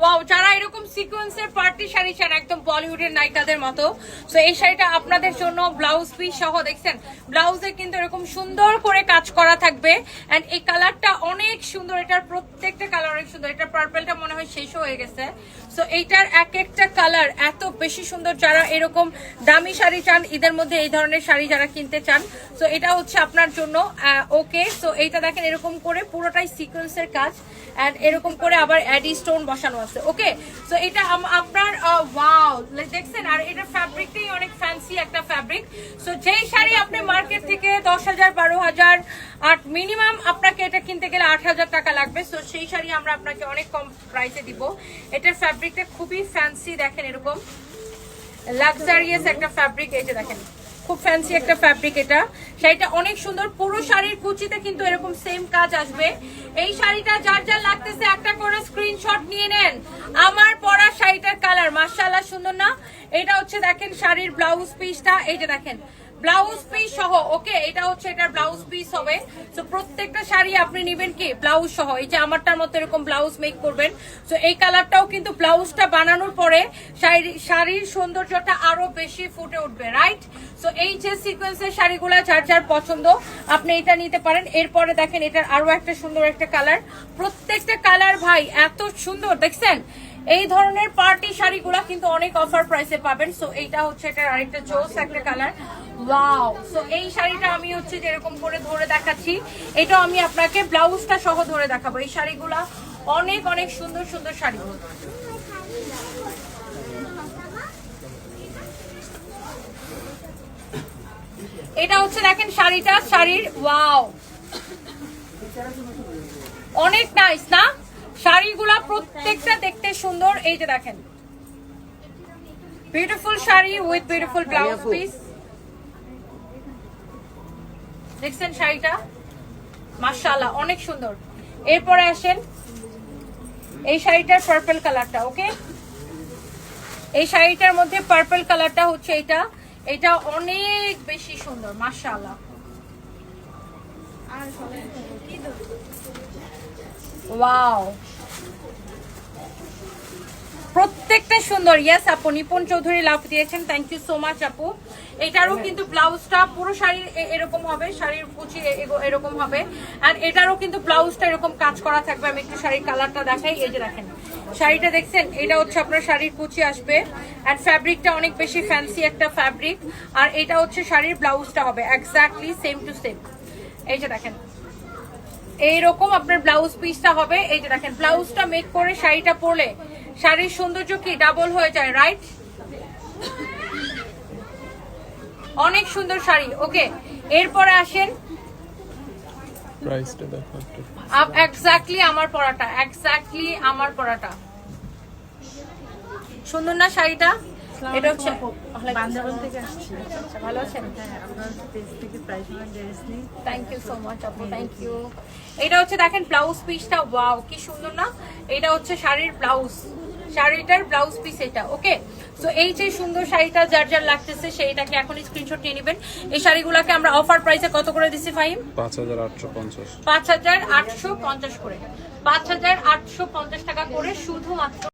Wow, যারা এরকম সিকোয়েন্সের পার্টি শাড়ি চান, একদম বলিউডের নায়িকাদের মতো। তো এই শাড়িটা আপনাদের জন্য ব্লাউজ পিস সহ, দেখছেন? ব্লাউজে কিন্তু এরকম সুন্দর করে কাজ করা থাকবে। এন্ড এই কালারটা অনেক সুন্দর। এটার প্রত্যেকটা কালার অনেক সুন্দর। এটার পার্পলটা মনে হয় শেষ হয়ে গেছে। সো এইটার এক একটা কালার এত বেশি সুন্দর যারা এরকম দামি শাড়ি চান ঈদের মধ্যে এই ধরনের শাড়ি যারা কিনতে চান। সো এটা হচ্ছে আপনার জন্য ওকে সো এইটা দেখেন এরকম করে পুরোটাই সিকোয়েন্সের কাজ। এন্ড এরকম করে আবার অ্যাডি স্টোন বসানো আছে। ওকে সো এটা আপনার ওয়াও দেখছেন, আর এটার ফ্যাব্রিকটাই অনেক ফ্যান্সি একটা ফ্যাব্রিক সো যেই শাড়ি আপনি মার্কেট থেকে দশ হাজার, বারো হাজার, আট মিনিমাম আপনাকে এটা কিনতে গেলে আট হাজার টাকা লাগবে। সো সেই শাড়ি আমরা আপনাকে অনেক কম প্রাইসে দিব। এটার ফ্যাব্রিকটা খুবই ফ্যান্সি দেখেন এরকম। লাক্সারিয়াস একটা ফ্যাব্রিক এই যে দেখেন, খুব ফ্যান্সি একটা ফ্যাব্রিক এটা। শাড়িটা অনেক সুন্দর, পুরো শাড়ির কুচিতে কিন্তু এরকম সেম কাজ আসবে। এই শাড়িটা যার যার লাগতেছে একটা করে স্ক্রিনশট নিয়ে নেন। আমার পরা শাড়িটার কালার মাশাআল্লাহ সুন্দর না? এটা হচ্ছে দেখেন শাড়ির ব্লাউজ পিসটা এই যে দেখেন ব্লাউজ পিস সহ ওকে এটা হচ্ছে এটার ব্লাউজ পিস হবে। তো প্রত্যেকটা শাড়ি আপনি নেবেন কি? ব্লাউজ সহ। এই যে আমারটার মতো এরকম ব্লাউজ মেক করবেন। তো এই কালারটাও কিন্তু ব্লাউজটা বানানোর পরে শাড়ি- শাড়ির সৌন্দর্যটা আরও বেশি ফুটে উঠবে রাইট সো এই যে সিকোয়েন্সের শাড়িগুলো যার যার পছন্দ, আপনি এটা নিতে পারেন। এরপরে দেখেন এটার আরও একটা সুন্দর একটা কালার, প্রত্যেকটা কালার ভাই এত সুন্দর, দেখছেন? এই ধরনের পার্টি শাড়িগুলা কিন্তু অনেক অফার প্রাইসে পাবেন। সো এইটা হচ্ছে এটার আরেকটা জোস একটা কালার। ওয়াও সো এই শাড়িটা আমি হচ্ছে যেরকম করে ধরে দেখাচ্ছি এটা আমি আপনাকে ব্লাউজটা সহ ধরে দেখাবো। এই শাড়িগুলা অনেক অনেক সুন্দর সুন্দর শাড়ি। এটা হচ্ছে দেখেন শাড়িটা, শাড়ির ওয়াও অনেক নাইস না? শাড়িগুলা প্রত্যেকটা দেখতে সুন্দর। এই যে দেখেন। Beautiful sari with beautiful blouse piece দেখছেন শাড়িটা? মাশাআল্লাহ অনেক সুন্দর। এরপরে আসেন এই শাড়িটার পার্পল কালারটা ওকে এই শাড়িটার মধ্যে পার্পল কালারটা হচ্ছে এটা। এটা অনেক বেশি সুন্দর মাশাআল্লাহ। ওয়াও প্রত্যেকটা সুন্দর। ইয়াস আপু, নিপুণ চৌধুরী লাভ দিয়েছেন। থ্যাংক ইউ সো মাচ আপু। এটারও কিন্তু ব্লাউজটা পুরো শাড়ির এরকম হবে, শাড়ির কুচি এরকম হবে। আর এটারও কিন্তু ব্লাউজটা এরকম কাজ করা থাকবে। আমি একটু শাড়ির কালারটা দেখাই। এই যে দেখেন, শাড়িটা দেখছেন? এটা হচ্ছে আপনার শাড়ির কুচি আসবে। আর ফ্যাব্রিকটা অনেক বেশি ফ্যান্সি একটা ফ্যাব্রিক আর এটা হচ্ছে শাড়ির ব্লাউজটা হবে। এক্স্যাক্টলি সেম টু সেম এই যে দেখেন। এইরকম আপনার ব্লাউজ পিসটা হবে। এই যে দেখেন ব্লাউজটা মেক করে শাড়িটা পরলে শাড়ির সৌন্দর্য কি ডাবল হয়ে যায় রাইট অনেক সুন্দর শাড়ি। ওকে এরপরে আসেন। প্রাইসটা দেখো এক্স্যাক্টলি আমার পরাটা এক্স্যাক্টলি আমার পরাটা। সুন্দর না শাড়িটা? এটা হচ্ছে বান্দরবান থেকে আসছি। আচ্ছা, ভালো আছেন? হ্যাঁ আপনার পেজ থেকে প্রাইস ড্রেস নিই থ্যাংক ইউ সো মাচ আপু থ্যাংক ইউ এটা হচ্ছে দেখেন ব্লাউজ পিসটা ওয়াও কি সুন্দর না? এটা হচ্ছে শাড়ির ব্লাউজ শাড়িটার ব্লাউজ পিস এটা ওকে সো এই যে সুন্দর শাড়িটা যার যার লাগতেছে সেইটাকে এখন স্ক্রিনশট নিয়ে নেবেন। এই শাড়িগুলোকে আমরা অফার প্রাইসে কত করে দিচ্ছি ফাইম পাঁচ হাজার আটশো পঞ্চাশ। পাঁচ হাজার আটশো পঞ্চাশ করে। পাঁচ হাজার আটশো পঞ্চাশ টাকা করে শুধুমাত্র